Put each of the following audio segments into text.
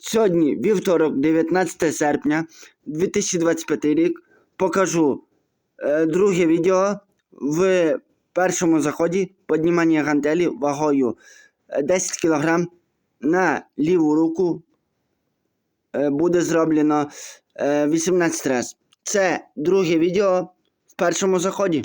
Сьогодні вівторок, 19 серпня 2025 рік. Покажу е, друге відео в першому заході піднімання гантелі вагою е, 10 кг на ліву руку е, буде зроблено е, 18 разів. Це друге відео в першому заході.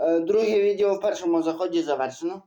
Е, Друге відео в першому заході завершено.